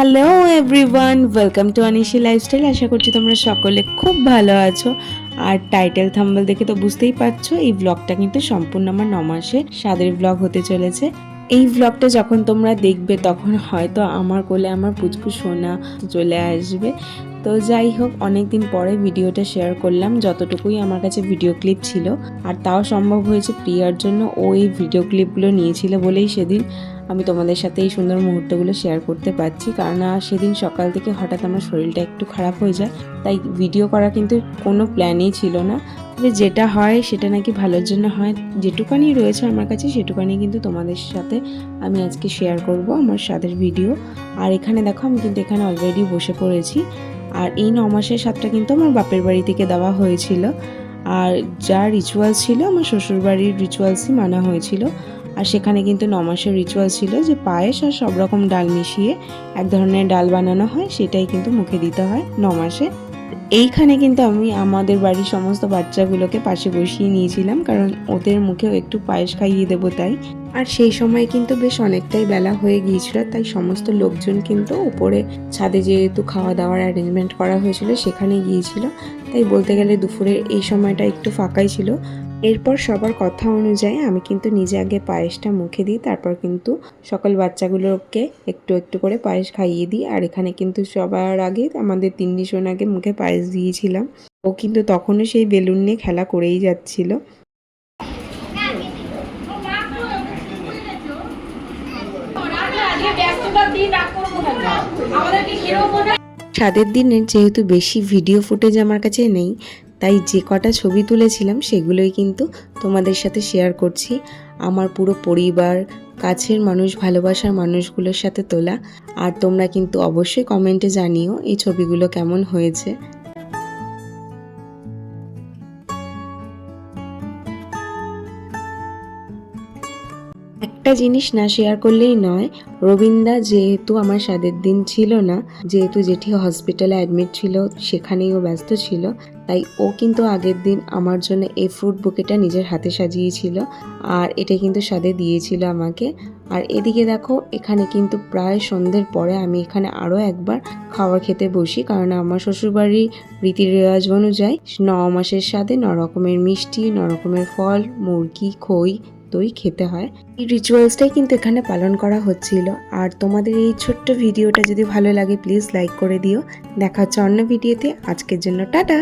Hello everyone welcome to Anishi lifestyle আশা করছি তোমরা সকলে খুব ভালো আছো। আর টাইটেল থাম্বল দেখে তো বুঝতেই পারছ, এই ব্লগটা কিন্তু সম্পূর্ণ আমার নমাসে স্বাদের ব্লগ হতে চলেছে। এই ব্লগটা যখন তোমরা দেখবে, তখন হয়তো আমার কোলে আমার পুচকু সোনা চলে আসবে। তো যাই হোক অনেক দিন পরে ভিডিওটা শেয়ার করলাম, যতটুকুই আমার কাছে ভিডিও ক্লিপ ছিল। আর তাও সম্ভব হয়েছে, প্রিয়ার জন্য ও এই ভিডিও ক্লিপগুলো নিয়েছিল বলেই সেদিন আমি তোমাদের সাথে এই সুন্দর মুহূর্তগুলো শেয়ার করতে পারছি। কারণ সেদিন সকাল থেকে হঠাৎ আমার শরীরটা একটু খারাপ হয়ে যায়। তাই ভিডিও করা কিন্তু কোনো প্ল্যানই ছিল না। তবে যেটা হয়, সেটা নাকি ভালোর জন্য হয়। যেটুকানি রয়েছে আমার কাছে, সেটুকানি কিন্তু তোমাদের সাথে আমি আজকে শেয়ার করব আমার স্বাদের ভিডিও আর এখানে দেখো, আমি কিন্তু এখানে অলরেডি বসে পড়েছি। আর এই ন মাসের স্বাদটা কিন্তু আমার বাপের বাড়ি থেকে দেওয়া হয়েছিল। আর যা রিচুয়াল ছিল, আমার শ্বশুরবাড়ির রিচুয়ালসই মানা হয়েছিল। আর সেখানে কিন্তু ন মাসের রিচুয়াল ছিল যে পায়েস আর সব রকম ডাল মিশিয়ে এক ধরনের ডাল বানানো হয়, সেটাই কিন্তু মুখে দিতে হয় ন মাসে। এইখানে কিন্তু আমি আমাদের বাড়ির সমস্ত বাচ্চাগুলোকে পাশে বসিয়ে নিয়েছিলাম, কারণ ওদের মুখেও একটু পায়েস খাইয়ে দেবো তাই। আর সেই সময় কিন্তু বেশ অনেকটাই বেলা হয়ে গিয়েছিল, তাই সমস্ত লোকজন কিন্তু উপরে ছাদে যেহেতু খাওয়া দাওয়ার অ্যারেঞ্জমেন্ট করা হয়েছিল, সেখানে গিয়েছিল। তাই বলতে গেলে দুপুরের এই সময়টা একটু ফাঁকাই ছিল। এরপর সবার কথা অনুযায়ী আমি কিন্তু নিজে আগে পায়েসটা মুখে দিই তারপর কিন্তু সকল বাচ্চাগুলোকে একটু একটু করে পায়েস খাইয়ে দিই। আর এখানে কিন্তু সবার আগে আমাদের তিন জন আগে মুখে পায়েস দিয়েছিলাম। ও কিন্তু তখনও সেই বেলুন নিয়ে খেলা করেই যাচ্ছিল। স্বাদের দিনের যেহেতু বেশি ভিডিও ফুটেজ আমার কাছে নেই তাই যে কটা ছবি তুলেছিলাম সেগুলোই কিন্তু তোমাদের সাথে শেয়ার করছি। আমার পুরো পরিবার, কাছের মানুষ, ভালোবাসার মানুষগুলোর সাথে তোলা। আর তোমরা কিন্তু অবশ্যই কমেন্টে জানিও এই ছবিগুলো কেমন হয়েছে। একটা জিনিস না শেয়ার করলেই নয়, রবীন্দা যেহেতু আমার স্বাদের দিন ছিল না, যেহেতু জেঠি হসপিটালে অ্যাডমিট ছিল, সেখানেই ও ব্যস্ত ছিল, তাই ও কিন্তু আগের দিন আমার জন্য এই ফ্রুট বুকেটা নিজের হাতে সাজিয়েছিল আর এটা কিন্তু স্বাদে দিয়েছিল আমাকে। আর এদিকে দেখো, এখানে কিন্তু প্রায় সন্ধ্যের পরে আমি এখানে আরও একবার খাবার খেতে বসি, কারণ আমার শ্বশুরবাড়ির রীতি রেওয়াজ অনুযায়ী ন মাসের স্বাদে ন রকমের মিষ্টি, ন রকমের ফল, মুরগি, খই দই খেতে হয়। এই রিচুয়ালসটাই কিন্তু এখানে পালন করা হচ্ছিল। আর তোমাদের এই ছোট্ট ভিডিওটা যদি ভালো লাগে প্লিজ লাইক করে দিও। দেখা হচ্ছে অন্য ভিডিওতে আজকের জন্য টাটা!